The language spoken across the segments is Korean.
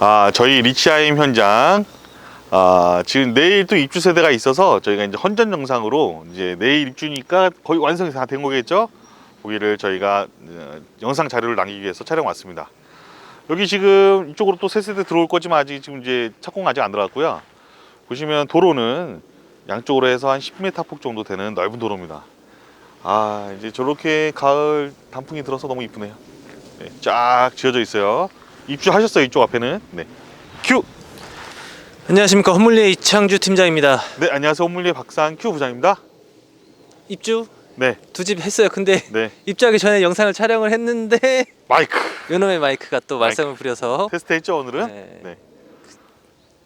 아, 저희 리치아임 현장. 아, 지금 내일 또 입주 세대가 있어서 저희가 이제 헌전 영상으로 이제 내일 입주니까 거의 완성이 다 된 거겠죠? 거기를 저희가 어, 영상 자료를 남기기 위해서 촬영 왔습니다. 여기 지금 이쪽으로 또 세 세대 들어올 거지만 아직 지금 이제 착공 아직 안 들어갔고요. 보시면 도로는 양쪽으로 해서 한 10m 폭 정도 되는 넓은 도로입니다. 아, 이제 저렇게 가을 단풍이 들어서 너무 이쁘네요. 네, 쫙 지어져 있어요. 입주하셨어요, 이쪽 앞에는. 네. 큐! 안녕하십니까 허물리의 이창주 팀장입니다. 네, 안녕하세요. 홈물리의 박상 큐 부장입니다. 입주 네, 두 집 했어요. 근데 네. 입주하기 전에 영상을 촬영을 했는데 마이크. 요놈의 마이크가 또. 말썽을 부려서 테스트 했죠, 오늘은? 네. 네.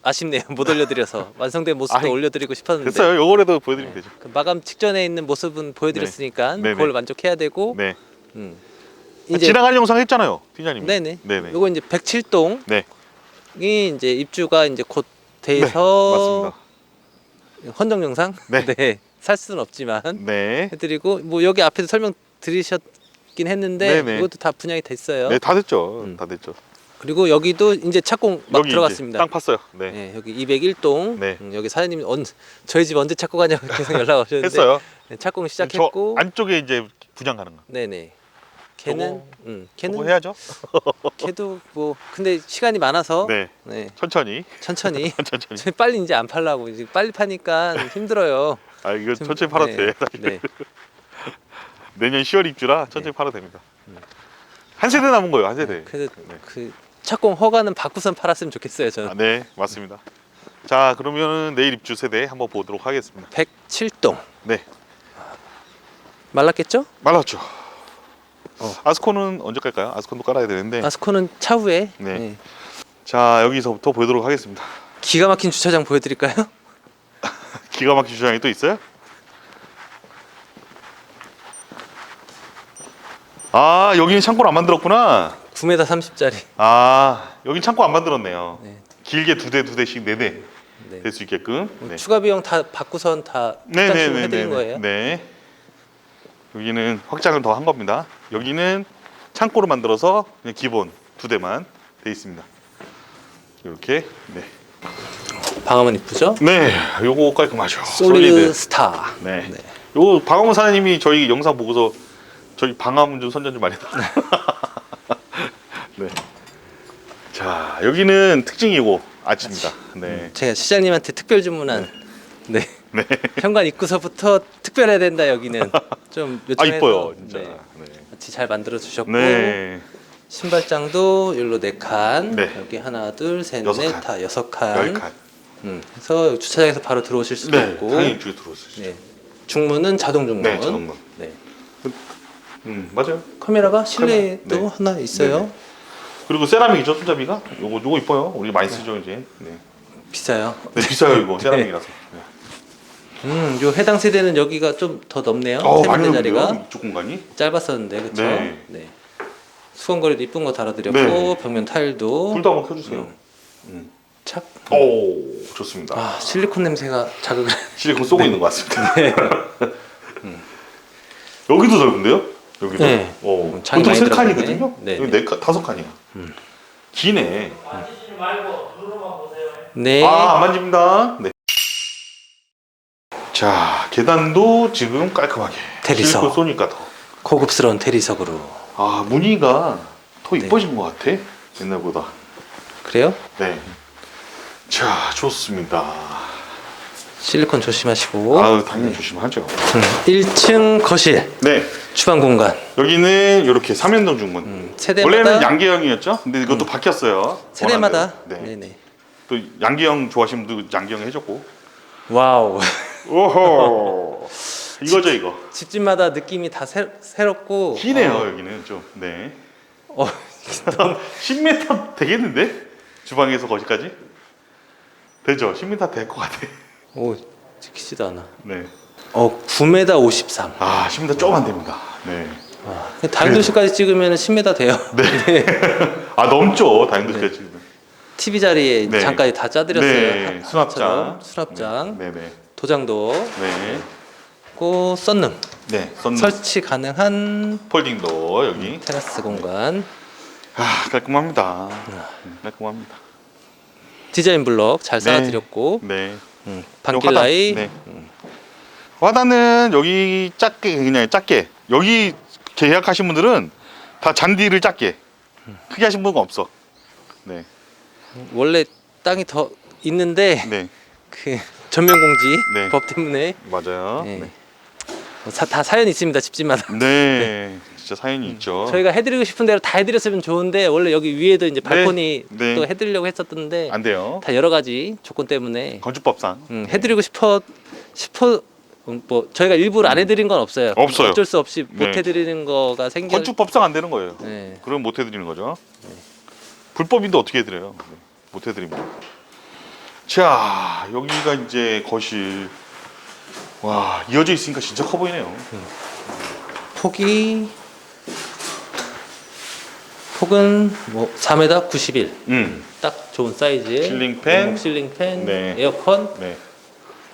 아쉽네요. 못 올려드려서 완성된 모습도 아이, 올려드리고 싶었는데 됐어요. 요거라도 보여드리면 되죠. 그 마감 직전에 있는 모습은 보여드렸으니까 네. 네네. 그걸 만족해야 되고 네. 음. 이제 지나가는 영상 했잖아요, 팀장님. 네네. 네네. 요거 이제 107동이 네. 이제 입주가 이제 곧 네, 돼서 맞습니다. 헌정 영상 네. 살 수는 없지만 네. 해드리고 뭐 여기 앞에서 설명 드리셨긴 했는데 네네. 이것도 다 분양이 됐어요. 네, 다 됐죠. 음. 다 됐죠. 그리고 여기도 이제 착공 막 들어갔습니다. 땅 팠어요. 네. 네, 여기 201동 네. 음, 여기 사장님이 언 저희 집 언제 착공 하냐고 계속 연락 오셨는데 했어요. 네, 착공 시작했고 저 안쪽에 이제 분양 가는 거. 네네 걔는 저거- 음, 그거 걔는 해야죠. 걔도 뭐 근데 시간이 많아서 네. 네, 천천히. 천천히 천천히. 저희 빨리 이제 안 팔라고 이제 빨리 파니까 힘들어요. 아, 이거 좀- 천천히 팔아도 네, 돼. 네. 내년 10월 입주라 천천히 팔아도 됩니다. 한 세대 남은 거예요, 한 세대. 그래서 네. 그 착공 허가는 받고선 팔았으면 좋겠어요. 저는 아, 네, 맞습니다. 자, 그러면 내일 입주 세대 한번 보도록 하겠습니다. 107동 네, 말랐겠죠? 말랐죠. 어. 아스코는 언제 깔까요? 아스콘도 깔아야 되는데. 아스코는 차후에 네. 네. 자, 여기서부터 보도록 하겠습니다. 기가 막힌 주차장 보여드릴까요? 기가 막힌 주장이 또 있어요? 아, 여기는 창고를 안 만들었구나. 9m 30짜리. 아, 여긴 창고 안 만들었네요. 네. 길게 두 대 두 대씩 네 대 네. 될 수 있게끔. 네. 추가 비용 다 받고선 다 네네네. 해드린 거예요. 네. 여기는 확장을 더 한 겁니다. 여기는 창고로 만들어서 그냥 기본 두 대만 돼 있습니다. 이렇게. 네. 방음은 이쁘죠? 네. 요거 깔끔하죠. 솔리드 스타. 네. 요거 방어문 사장님이 저희 영상 보고서 저희 방화문 좀 선전 좀 많이 해달라고. 네. 자 여기는 특징이고 아치입니다. 네. 제가 시장님한테 특별 주문한 네. 네. 현관 입구서부터 특별해야 된다 여기는 좀 아 요청해서 이뻐요 진짜. 네. 네. 같이 잘 만들어 주셨고 네. 신발장도 일로 네 칸, 네. 여기 하나, 둘, 셋, 여섯 넷, 칸. 다 여섯 칸. 열 칸. 음, 그래서 주차장에서 바로 들어오실 수도 네. 있고. 당연히 들어오시죠. 네. 중문은 자동 중문. 네, 자동문. 네. 음 맞아요. 카메라가 실내에도 네. 하나 있어요. 네네. 그리고 세라믹이죠 손잡이가. 요거 요거 이뻐요. 우리 많이 쓰죠 이제. 네. 비싸요. 네 비싸요 이거 세라믹이라서. 네. 음, 요 해당 세대는 여기가 좀 더 넓네요. 어 세 번째. 자리가 이쪽 공간이. 짧았었는데 그렇죠. 네. 네. 수건거리도 이쁜 거 달아드렸고 네. 벽면 타일도 불도 한번 켜주세요. 음. 음. 착. 오 좋습니다. 아 실리콘 냄새가 자극을. 실리콘 쏘고 있는 것 같습니다. 음. 여기도 넓은데요? 여기도. 네. 어. 음, 장이 보통 많이 세. 칸이거든요. 네, 여기 네. 네 칸, 다섯 칸이야. 기네. 네. 아, 안 만집니다. 네. 자, 계단도 지금 깔끔하게. 실리콘 쏘니까 더. 고급스러운 대리석으로. 아, 무늬가 더 네. 이뻐진 것 같아. 옛날보다. 그래요? 네. 자, 좋습니다. 실리콘 조심하시고. 아유, 당연히 조심하죠. 음, 1층 거실, 네. 주방 공간. 여기는 이렇게 삼연동 중문. 음, 세대마다 원래는 양계형이었죠? 근데 이것도 바뀌었어요. 세대마다. 원하는 대로. 네. 네네. 또 양계형 좋아하시는 분도 양계형 해줬고. 와우. 오호. 이거죠 이거. 집집마다 느낌이 다 새, 새롭고. 기네요 어, 여기는 좀. 네. 어, 10m 되겠는데? 주방에서 거기까지? 되죠. 10m 될 것 같아. 오, 지키지도 않아. 네. 어, 9m 53. 아 10m 조금 안 됩니다. 네. 와, 다른 도시까지 찍으면 10m 돼요. 네. 아 넘죠. 다행도시까지 지금. TV 자리에 네. 장까지 다 짜드렸어요. 네. 하- 수납장. 수납장. 네. 네. 도장도 네. 있고 썬룸. 네. 선 설치 가능한 폴딩도 여기. 테라스 공간. 아 깔끔합니다. 음, 깔끔합니다. 디자인 블럭 잘 네. 쌓아드렸고 네. 음, 요 반길 라이 네. 화단은 여기 작게 그냥 작게 여기 계약하신 분들은 다 잔디를 작게 크게 하신 분은 없어. 네. 원래 땅이 더 있는데 네. 그 전면 공지 네. 법 때문에 맞아요. 네. 네. 뭐 사- 다 사연 있습니다 집집마다. 네. 진짜 사연이 있죠. 저희가 해드리고 싶은 대로 다 해드렸으면 좋은데 원래 여기 위에도 이제 발코니 네. 또 해드리려고 했었던데 안 돼요. 다 여러 가지 조건 때문에 건축법상. 음, 해드리고 싶어 싶어 음, 뭐 저희가 일부러 안 해드린 건 없어요. 없어요. 어쩔 수 없이 못 네. 해드리는 거가 생겨. 건축법상 안 되는 거예요. 네. 그럼 못 해드리는 거죠. 불법인데 어떻게 해드려요? 네. 못 해드립니다. 자, 여기가 이제 거실. 와, 이어져 있으니까 진짜 커 보이네요. 폭이 폭은 뭐 4m 91. 음, 딱 좋은 사이즈에 실링 팬. 원목 실링 팬, 네. 에어컨, 네.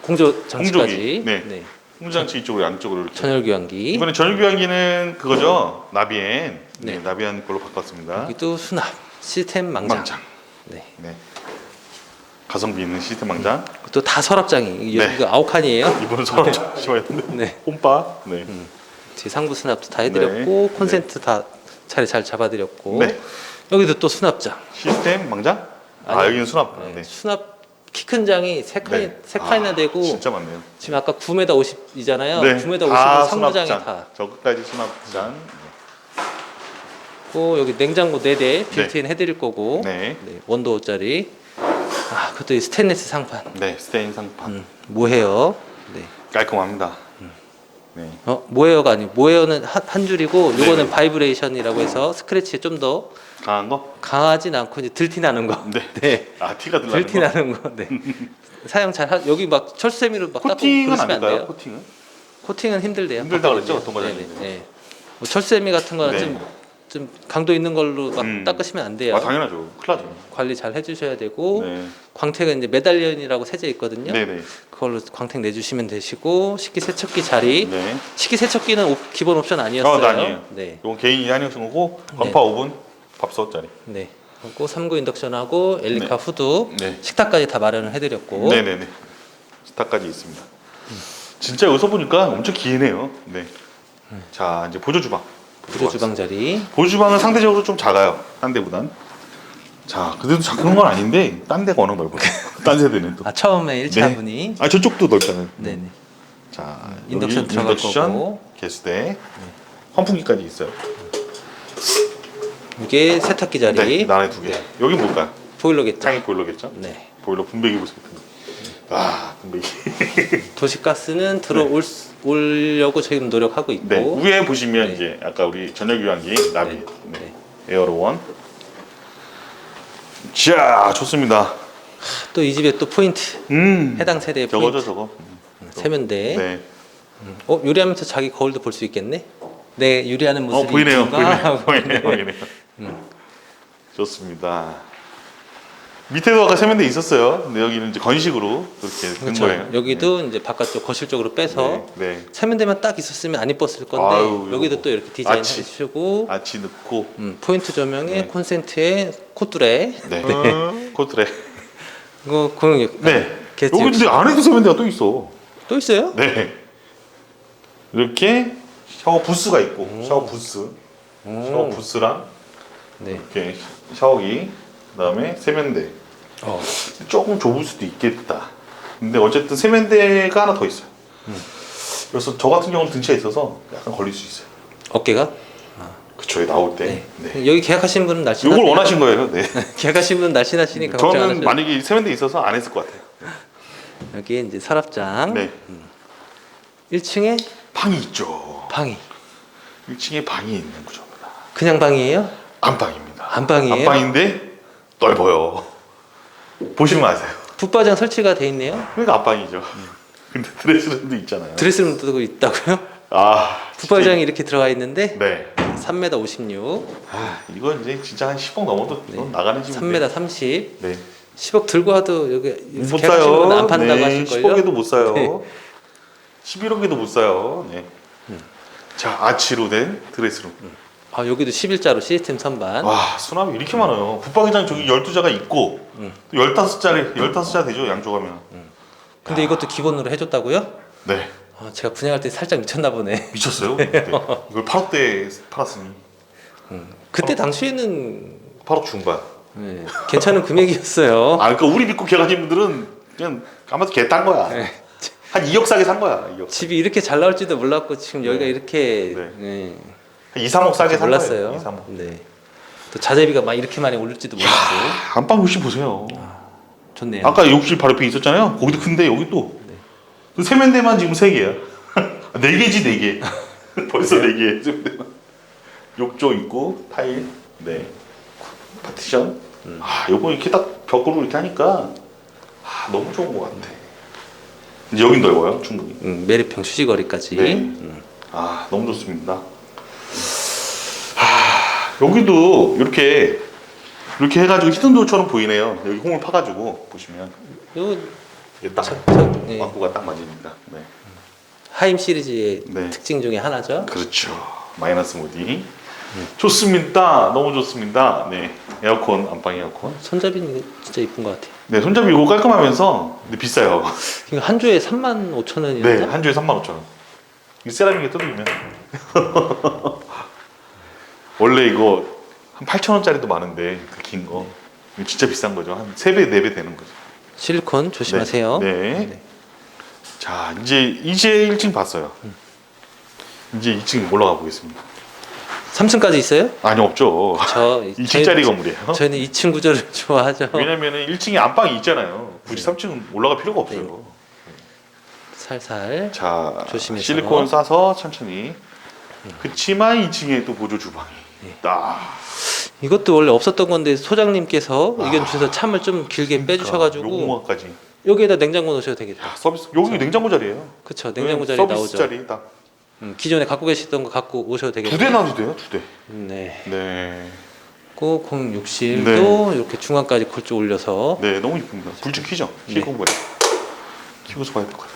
공조 장치까지. 공조기. 네. 홍장치 이쪽으로 양쪽으로 이렇게. 전열 교환기. 이번에 전유교환기는 그거죠. 나비엔. 네, 네. 나비안 걸로 바꿨습니다. 여기도 수납 시스템 망장. 망장. 네. 네. 가성비 있는 시스템 망장. 또 다 서랍장이 네. 여기가 아홉 칸이에요. 이번은 서랍 심하였는데. 네. 홈바. 네. 뒤 상부 수납도 다 해드렸고 네. 콘센트 다 자리 잘 잡아드렸고 네. 여기도 또 수납장. 시스템 망장? 아, 아니요. 여기는 수납. 네. 네. 수납 키 큰 장이 세 칸이 네. 세 칸이나 아, 되고 진짜 많네요. 지금 아까 9m 50이잖아요. 네. 9m 다 50은 상부장이 수납장. 다. 저 끝까지 수납장. 고 여기 냉장고 4대 빌트인 해드릴 거고 네. 네, 원도짜리. 아 그것도 이 스테인리스 상판. 네, 스테인 상판. 음, 모헤어. 네. 깔끔합니다. 음. 네. 어 모헤어가 아니고 모헤어는 한, 한 줄이고 요거는 네네. 바이브레이션이라고 해서 스크래치에 좀 더 강한 거? 강하진 않고 이제 들티 나는 거. 네. 네. 아, 티가 들어가는 들티 거? 나는 거. 네. 사용 잘 하, 여기 막 철수세미로 막 코팅은 안? 돼요. 코팅은? 코팅은 힘들대요. 힘들다 그랬죠. 어떤 과장님이. 네네. 네. 뭐 철수세미 같은 거는 네. 좀, 좀 강도 있는 걸로 막 음. 닦으시면 안 돼요. 아, 당연하죠. 큰일 나죠. 관리 잘 해주셔야 되고 네. 광택은 이제 메달리언이라고 세제 있거든요. 네네. 그걸로 광택 내주시면 되시고 식기세척기 자리. 네. 식기세척기는 옵- 기본 옵션 아니었어요. 어, 아니에요. 네. 이건 개인이 한영승호고 건파 오븐 밥솥 짜리. 네. 그리고 3구 인덕션하고 엘리카 후드 네. 식탁까지 다 마련을 해드렸고 네네네. 스타까지 있습니다. 진짜 여기서 보니까 엄청 기네요. 네. 자 이제 보조 주방. 부조 주방 자리. 보조 주방은 상대적으로 좀 작아요. 딴 데보단. 자 그래도 작은 건 아닌데 딴 데가 워낙 넓어요. 딴 세대는 또. 아 처음에 1차 네. 분이 아 저쪽도 넓잖아요. 네네. 자 인덕션 여기 들어갈 인덕션, 거고. 게스대, 환풍기까지 있어요. 이게 세탁기 자리. 네, 나란히 두 개. 여기 뭘까요? 보일러겠죠. 창이 보일러겠죠? 네. 보일러 분배기. 분배 기. 아 분배기. 도시가스는 들어올 수- 오려고 지금 노력하고 있고. 네 위에 보시면 네. 이제 아까 우리 전력 유한기 나비 네. 네. 네. 에어로 원. 자 좋습니다. 또 이 집에 또 포인트. 음 해당 세대의 저거죠 포인트. 저거. 세면대. 네. 어 요리하면서 자기 거울도 볼 수 있겠네. 네 요리하는 모습이 어 보이네요. 있는가? 보이네요. 보이네요. 보이네요. 음. 좋습니다. 밑에도 아까 세면대 있었어요. 근데 여기는 이제 건식으로 그렇게 된 그렇죠. 거예요. 여기도 이제 바깥쪽 거실 쪽으로 빼서 네. 네. 세면대만 딱 있었으면 안 이뻤을 건데 아유, 여기도 요거. 또 이렇게 디자인 아치. 해주시고 아치 넣고. 음, 포인트 조명에 네. 콘센트에 콧뚜레 네. 코트레. 이거 그런 게 네. 여기 근데 안에도 세면대가 또 있어. 또 있어요? 네. 이렇게 샤워 부스가 있고 샤워 부스, 샤워 오. 부스랑 네. 이렇게 샤워기, 그다음에 세면대. 어. 조금 좁을 수도 있겠다. 근데 어쨌든 세면대가 하나 더 있어요. 음. 그래서 저 같은 경우는 등치가 있어서 약간 걸릴 수 있어요. 어깨가? 그쵸, 나올 때. 네. 네. 여기 계약하신 분은 날씬하 이걸 원하신 거예요. 네. 계약하신 분은 날씬하시니까 저는 만약에 세면대 있어서 안 했을 것 같아요. 여기 이제 서랍장 네. 1층에 방이 있죠. 방이 1층에 방이 있는 구조입니다. 그냥 방이에요? 안방입니다. 안방이에요? 안방인데 넓어요. 보시면 아세요. 붙바장 설치가 돼 있네요. 그러니까 안방이죠. 근데 드레스룸도 있잖아요. 드레스룸도 있다고요? 아, 붙바장이 이렇게 들어가 있는데 네. 3m 56, 아, 이거 이제 진짜 한 10억 넘어도 이건 나가는 집인데. 3m 30, 네. 10억 들고 와도 여기 못 사요. 안 판다고 네, 하실 걸요? 10억에도 못 사요. 네. 11억에도 못 사요. 네. 자, 아치로 된 드레스룸. 아 여기도 11자로 시스템 선반. 와 수납이 이렇게 많아요. 붙박이장 저기 12자가 있고 음. 또 15자리 15자 되죠 양쪽 하면. 근데 이것도 기본으로 해줬다고요? 네 아, 제가 분양할 때 살짝 미쳤나 보네. 미쳤어요. 그때. 이걸 8억 대 팔았으니 그때 당시에는 8억 중반. 네, 괜찮은 금액이었어요. 아 그러니까 우리 믿고 계가진 분들은 그냥 아마도 개딴 거야. 네. 한 2억 싸게 산 거야. 2억. 집이 이렇게 잘 나올지도 몰랐고 지금 여기가 네. 이렇게 네. 네. 한 2, 3억 싸게 산 몰랐어요. 거예요. 2, 3억. 네. 또 자재비가 막 이렇게 많이 오를지도 몰랐고 안방 욕실 보세요. 좋네요. 아까 욕실 바로 옆에 있었잖아요. 거기도 큰데 여기 또. 네. 그 세면대만 지금 3개야. 4개지 4개. 벌써 4개. 세면대만. 욕조 있고 타일. 네. 파티션. 음. 아, 요거 이렇게 딱 벽으로 이렇게 하니까 아, 너무 좋은 것 같아. 이제 여긴 넓어요, 충분히. 음, 메리평 휴지거리까지. 네. 음. 아, 너무 좋습니다. 하, 여기도 이렇게 이렇게 해가지고 히든도어처럼 보이네요. 여기 홈을 파가지고 보시면 요 이게 딱 저- 저- 네. 막구가 딱 맞으니까. 네. 하임 시리즈의 네. 특징 중에 하나죠. 그렇죠. 마이너스 모디. 좋습니다. 너무 좋습니다. 네. 에어컨 안방 에어컨. 손잡이는 진짜 이쁜 것 같아요. 네, 손잡이 이거 깔끔하면서 근데 비싸요. 이거 한 주에 3만 5천 원이었나? 네, 한 주에 35,000원. 이 세라믹에 뜯으면 원래 이거 한 8,000원짜리도 많은데 그 긴 거. 이거 진짜 비싼 거죠. 한 3배, 4배 되는 거죠. 실리콘 조심하세요. 네. 네. 자, 이제 이제 1층 봤어요. 이제 2층 올라가 보겠습니다. 3층까지 있어요? 아니 없죠. 저 2층짜리 건물이에요. 저희는 2층 구조를 좋아하죠. 왜냐면은 1층에 안방이 있잖아요. 굳이 3층은 올라갈 필요가 없어요. 살살. 자, 조심해서. 실리콘 싸서 천천히. 그치만 2층에 또 보조 주방이. 네. 딱. 이것도 원래 없었던 건데 소장님께서 의견 주셔서 참을 좀 길게 빼주셔가지고 요거까지. 여기에다 냉장고 넣으셔도 되겠다. 야, 서비스 여기 냉장고 자리예요. 그쵸 냉장고 자리 서비스 나오죠. 자리 딱. 음, 기존에 갖고 계시던 거 갖고 오셔도 되겠다. 두대 놔도 돼요, 두 대. 네. 네. 고 공육실도 이렇게 중앙까지 골조 올려서 네, 너무 이쁩니다. 불쭉 켜죠? 네. 실리콘 보여. 켜고서 봐야 될것 같아요.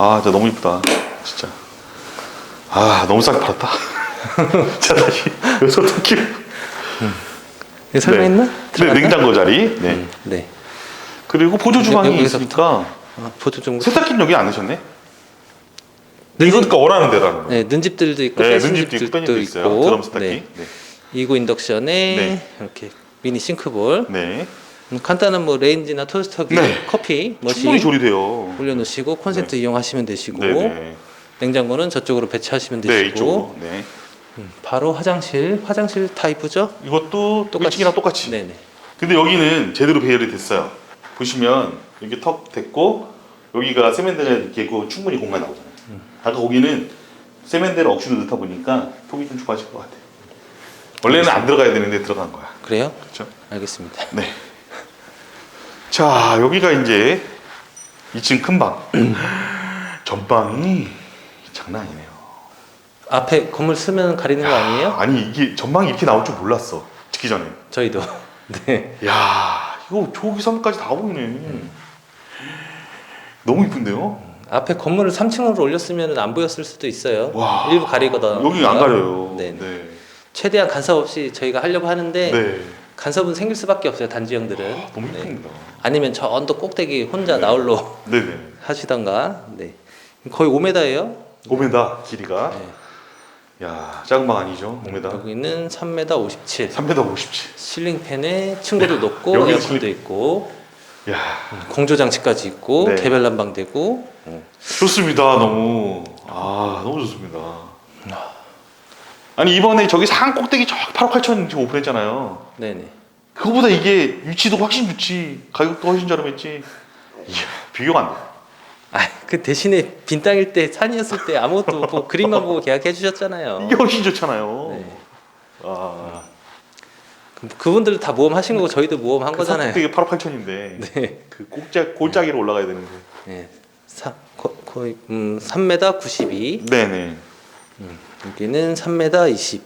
아, 진짜 너무 이쁘다. 진짜. 아, 너무 싸게 팔았다. 자, 다시 여기서 또 키. 이거 설명했나? 네, 들어갔나? 냉장고 자리. 네. 음, 네. 그리고 보조 주방이 여기서부터? 있으니까 아, 보조 정도. 세탁기는 여기 안 넣으셨네? 는- 이거 그러니까 원하는 대로. 네, 는집들도 있고 네, 눈집도 있고 빼님도 있어요. 드럼 세탁기. 네. 네. 이고 인덕션에 네. 이렇게 미니 싱크볼, 네. 음, 간단한 뭐 레인지나 토스터기, 네. 커피 머신 충분히 조리돼요. 올려놓으시고 콘센트 이용하시면 되시고 네, 네. 냉장고는 저쪽으로 배치하시면 네, 되시고 이쪽으로. 네. 음, 바로 화장실, 화장실 타입이죠? 이것도 똑같이. 랑 똑같이. 네네. 근데 여기는 제대로 배열이 됐어요. 보시면 이렇게 턱 됐고 여기가 세면대가 이렇게 있고 충분히 공간 나오잖아요. 음. 아까 거기는 세면대를 억지로 넣다 보니까 턱이 좀 좁아질 것 같아요. 원래는 안 들어가야 되는데 들어간 거야. 그래요? 그렇죠? 알겠습니다. 네. 자 여기가 이제 2층 큰 방. 전방이 장난 아니네요. 앞에 건물 쓰면 가리는 거 아니에요? 아니 이게 전방이 이렇게 나올 줄 몰랐어. 찍기 전에. 저희도. 네. 야 이거 저기 산까지 다 보이네. 너무 이쁜데요? 앞에 건물을 3층으로 올렸으면 안 보였을 수도 있어요. 와. 일부 가리거든. 여기 안 가려요. 네. 네. 최대한 간섭 없이 저희가 하려고 하는데 네. 간섭은 생길 수밖에 없어요. 단지형들은. 아, 너무 네. 이쁩니다. 아니면 저 언덕 꼭대기 혼자 나홀로 네네. 하시던가. 네. 거의 5m예요. 5m 길이가. 네. 야 작은 방 아니죠? 5m. 여기는 3m 57. 3m 57. 실링팬에 층고도 높고 여기 에어컨도 실- 있고 야 공조 장치까지 있고 네. 개별 난방 되고 좋습니다. 너무 아 너무 좋습니다. 아니 이번에 저기 산 꼭대기 저 8억 8천 지금 오픈했잖아요. 네네. 그거보다 이게 위치도 훨씬 좋지 가격도 훨씬 저렴했지. 이야 비교가 안 돼. 아, 그 대신에 빈 땅일 때 산이었을 때 아무것도 못 보고 그림만 보고 계약해 주셨잖아요. 이게 훨씬 좋잖아요. 네. 아, 그- 그분들 다 모험 하신 거고 저희도 모험 한그 거잖아요. 꼭대기 8억 8천인데 네. 그 꼭자 골짜기로 올라가야 되는데. 네. 사, 거, 거의 음, 3m 92. 네네. 여기는 3m 20.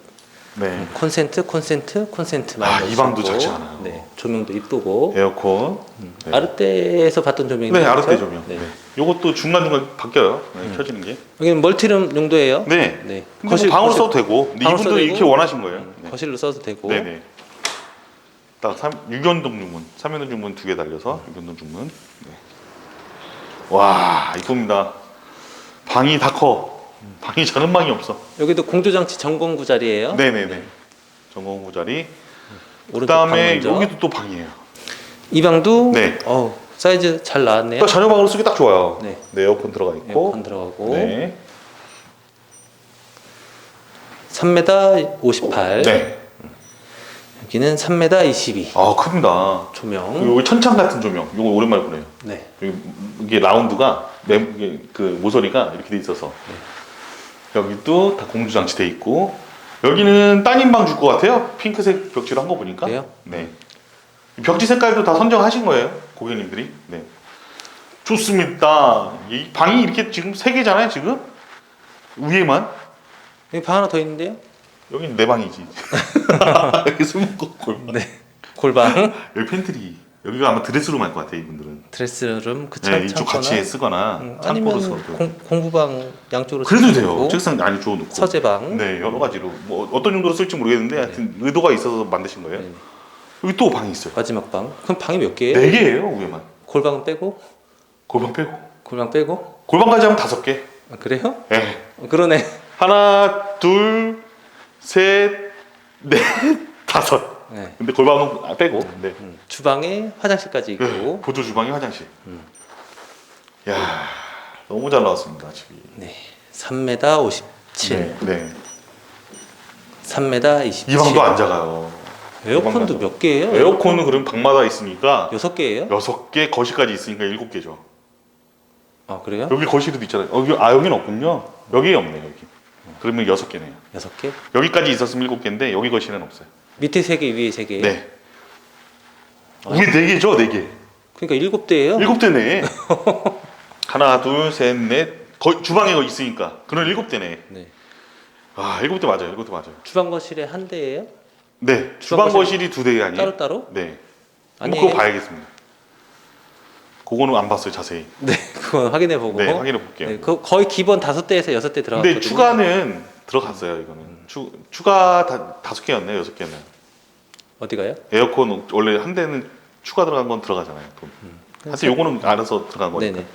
네. 콘센트, 콘센트, 콘센트 많이 아, 이 방도. 작지 않아요. 네, 조명도 이쁘고. 에어컨. 네. 아르떼에서 봤던 조명이 네, 아르테 조명. 네. 네. 요것도 중간 중간 바뀌어요. 네, 음. 켜지는 게. 여기는 멀티룸 용도예요. 네. 네. 뭐 방으로 써도 되고. 근데 방으로 써도 이렇게 되고. 원하신 거예요. 음, 네. 거실로 써도 되고. 네 네. 딱 3, 6연동 중문, 3연동 중문 두 개 달려서 6연동 중문. 네. 와 이쁩니다. 방이 다 커. 방이 방이 없어. 여기도 공조장치 전공구 자리예요. 네네네. 전공구 자리. 오른쪽 그다음에 방 먼저. 여기도 또 방이에요. 이 방도 네. 어, 사이즈 잘 나왔네요. 딱 자녀방으로 쓰기 딱 좋아요. 네. 네, 에어컨 들어가 있고. 에어컨 들어가고 네. 3m 58. 네. 여기는 3m 22. 아 큽니다. 조명. 여기 천창 같은 조명. 이거 오랜만에 보네요. 네. 여기 이게 라운드가 매- 이게 그 모서리가 이렇게 돼 있어서 여기도 다 공주 장치 돼 있고 여기는 따님 방 줄 것 같아요. 핑크색 벽지로 한 거 보니까. 그래요? 네. 이 벽지 색깔도 다 선정하신 거예요, 고객님들이. 네. 좋습니다. 이 방이 이렇게 지금 세 개잖아요, 지금 위에만. 여기 방 하나 더 있는데요. 여기는 내 방이지. 여기 술 먹고 골. 네. 골방. 여기 팬트리. 여기가 아마 드레스룸 할 것 같아 이분들은. 드레스룸 그쵸? 네, 이쪽. 같이 쓰거나 음, 창고로 아니면 써도. 공, 공부방 양쪽으로 그래도 돼요. 책상 안에 주워놓고. 서재방. 네, 여러 가지로 뭐 어떤 용도로 쓸지 모르겠는데 하여튼 의도가 있어서 만드신 거예요. 네. 여기 또 방이 있어요. 마지막 방. 그럼 방이 몇 개예요? 네 개예요 위에만. 골방은 빼고 골방 빼고. 골방 빼고. 골방까지 하면 다섯 개. 아, 그래요? 네. 어, 그러네. 하나, 둘, 셋, 넷, 다섯. 네. 근데 골방은 빼고. 네. 음, 주방에 화장실까지 있고. 네. 보조 주방에 화장실. 음. 야, 너무 잘 나왔습니다 집이. 네. 3m 57. 네. 네. 3m 27. 이 방도 안 작아요. 에어컨도 몇 개예요? 에어컨은 그럼 방마다 있으니까 여섯 개예요? 여섯 개 거실까지 있으니까 일곱 개죠. 아 그래요? 여기 거실에도 있잖아요. 어, 여기, 아 여기는 없군요. 여기 없네 여기. 그러면 여섯 개네요. 여섯 개? 여기까지 있었으면 일곱 개인데 여기 거실은 없어요. 밑에 세 개, 위에 세 개. 네. 아. 위에 네 개죠, 네 개. 그러니까 일곱 대예요. 일곱 대네. 하나, 둘, 셋, 넷. 거, 주방에 거 있으니까. 그럼 일곱 대네. 네. 아, 일곱 대 맞아요. 일곱 대 맞아요. 주방 거실에 한 대예요? 네. 주방 주방 거실이 두 대가 아니에요? 따로 따로? 네. 아니. 그거 봐야겠습니다. 그거는 안 봤어요, 자세히. 네, 그건 확인해 보고. 네, 확인해 볼게요. 네, 그 거의 기본 다섯 대에서 여섯 대 들어갔거든요. 근데 추가는 들어갔어요, 이거는. 추, 추가 다, 다섯 개였네요, 여섯 개는. 어디가요? 에어컨 원래 한 대는 추가 들어간 건 들어가잖아요. 돈. 하여튼 요거는 알아서 들어간 거니까. 네네.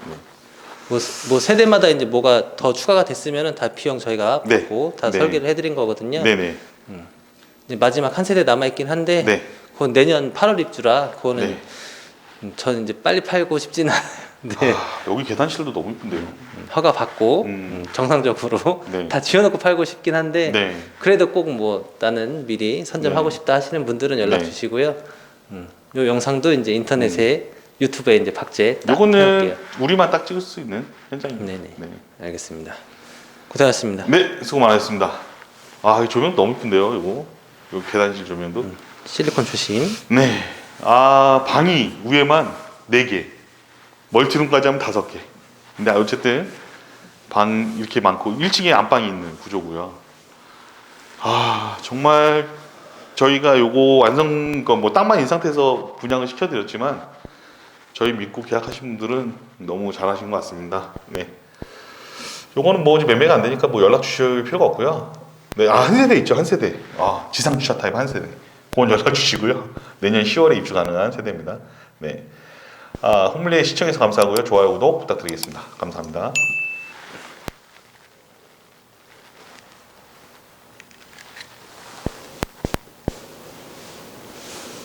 뭐, 뭐 세대마다 이제 뭐가 더 추가가 됐으면은 다 비용 저희가 네. 보고 다 네. 설계를 해드린 거거든요. 네네. 이제 마지막 한 세대 남아 있긴 한데, 네. 그건 내년 8월 입주라 그거는 네. 음, 저는 이제 빨리 팔고 싶지는 않은 데 아, 여기 계단실도 너무 이쁜데요. 음, 허가 받고 음. 음, 정상적으로 네. 다 지어놓고 팔고 싶긴 한데 네. 그래도 꼭 뭐 나는 미리 선점하고 네. 싶다 하시는 분들은 연락 네. 주시고요. 음, 요 영상도 이제 인터넷에 유튜브에 이제 박제 딱 요거는. 우리만 딱 찍을 수 있는 현장입니다. 네네. 네. 알겠습니다. 고생하셨습니다. 네, 수고 많으셨습니다. 아, 이 조명 너무 이쁜데요, 이거. 요 계단실 조명도. 음. 실리콘 출신. 네. 아, 방이 위에만 4개. 멀티룸까지 하면 5개. 근데 어쨌든 방 이렇게 많고 1층에 안방이 있는 구조고요. 아, 정말 저희가 요거 완성 뭐 땅만 있는 상태에서 분양을 시켜 드렸지만 저희 믿고 계약하신 분들은 너무 잘하신 것 같습니다. 네. 요거는 뭐 매매가 안 되니까 뭐 연락 주실 필요가 없고요. 네, 아, 한 세대 있죠, 한 세대. 아, 지상 주차 타입 한 세대. 그건 연락 주시고요. 내년 10월에 입주 가능한 세대입니다. 네. 아, 홍밀리의 시청해서 감사하고요. 좋아요, 구독 부탁드리겠습니다. 감사합니다.